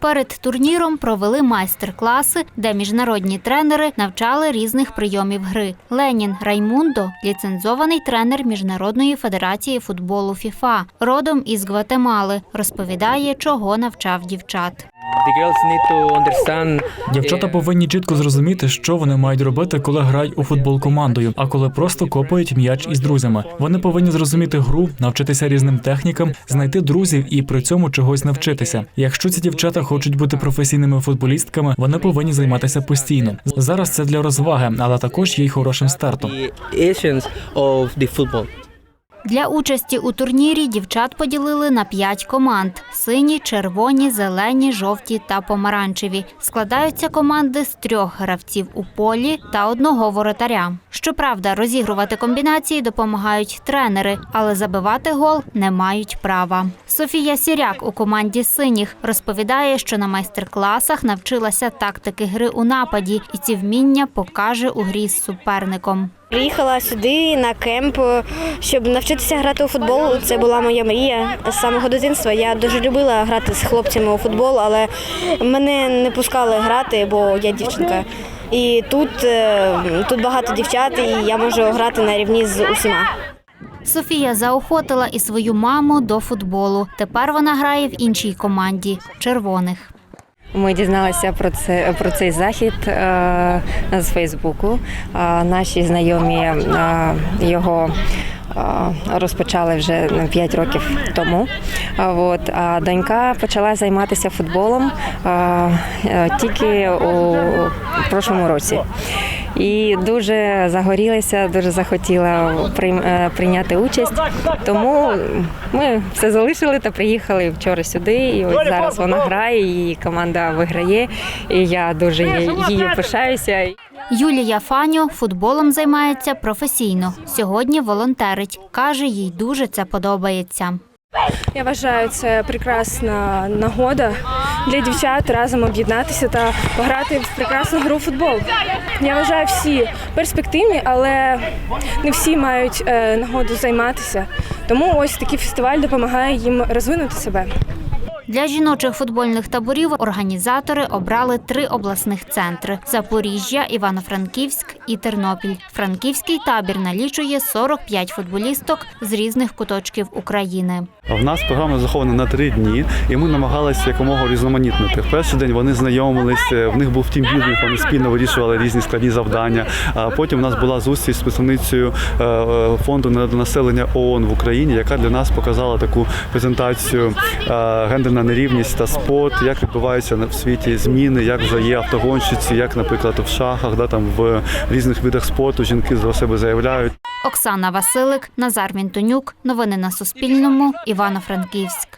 Перед турніром провели майстер-класи, де міжнародні тренери навчали різних прийомів гри. Ленін Раймундо ліцензований тренер Міжнародної федерації футболу ФІФА, родом із Гватемали, розповідає, чого навчав дівчат. Дівчата е, повинні чітко зрозуміти, що вони мають робити, коли грають у футбол командою, а коли просто копають м'яч із друзями. Вони повинні зрозуміти гру, навчитися різним технікам, знайти друзів і при цьому чогось навчитися. Якщо ці дівчата хочуть бути професійними футболістками, вони повинні займатися постійно. Зараз це для розваги, але також є й хорошим стартом. Для участі у турнірі дівчат поділили на п'ять команд: сині, червоні, зелені, жовті та помаранчеві. Складаються команди з трьох гравців у полі та одного воротаря. Щоправда, розігрувати комбінації допомагають тренери, але забивати гол не мають права. Софія Сіряк у команді синіх розповідає, що на майстер-класах навчилася тактики гри у нападі, і ці вміння покаже у грі з суперником. Приїхала сюди на кемп, щоб навчитися грати у футбол. Це була моя мрія з самого дитинства. Я дуже любила грати з хлопцями у футбол, але мене не пускали грати, бо я дівчинка. І тут, е, тут багато дівчат, і я можу грати на рівні з усіма. Софія заохотила і свою маму до футболу. Тепер вона грає в іншій команді червоних. Ми дізналися про це про цей захід е, з Фейсбуку. Е, наші знайомі е, його. е, Розпочали вже 5 років тому. А От а донька почала займатися футболом е, е, тільки у прошлому році. І дуже загорілася, дуже захотіла е, прийняти участь. Тому ми все залишили та приїхали вчора сюди. І ось зараз вона грає, і команда виграє. І я дуже її пишаюся. Юлія Фаньо футболом займається професійно. Сьогодні волонтерить. Каже, їй дуже це подобається. Я вважаю, це прекрасна нагода для дівчат разом об'єднатися та пограти в прекрасну гру в футбол. Я вважаю, всі перспективні, але не всі мають е, нагоду займатися. Тому ось такий фестиваль допомагає їм розвинути себе. Для жіночих футбольних таборів організатори обрали три обласних центри: Запоріжжя, Івано-Франківськ і Тернопіль. Франківський табір налічує 45 футболісток з різних куточків України. В нас програма захована на три дні, і ми намагалися якомога різноманітнити. В перший день вони знайомилися, в них був тімбілдинг, вони спільно вирішували різні складні завдання. А потім у нас була зустріч з представницею е, е, фонду на населення ООН в Україні, яка для нас показала таку презентацію е, гендерна нерівність та спорт, як відбуваються в світі зміни, як вже є автогонщиці, як, наприклад, в шахах, да, там в різних видах спорту жінки за себе заявляють. Оксана Василик, Назар Вінтонюк. Новини на Суспільному. Івано-Франківськ.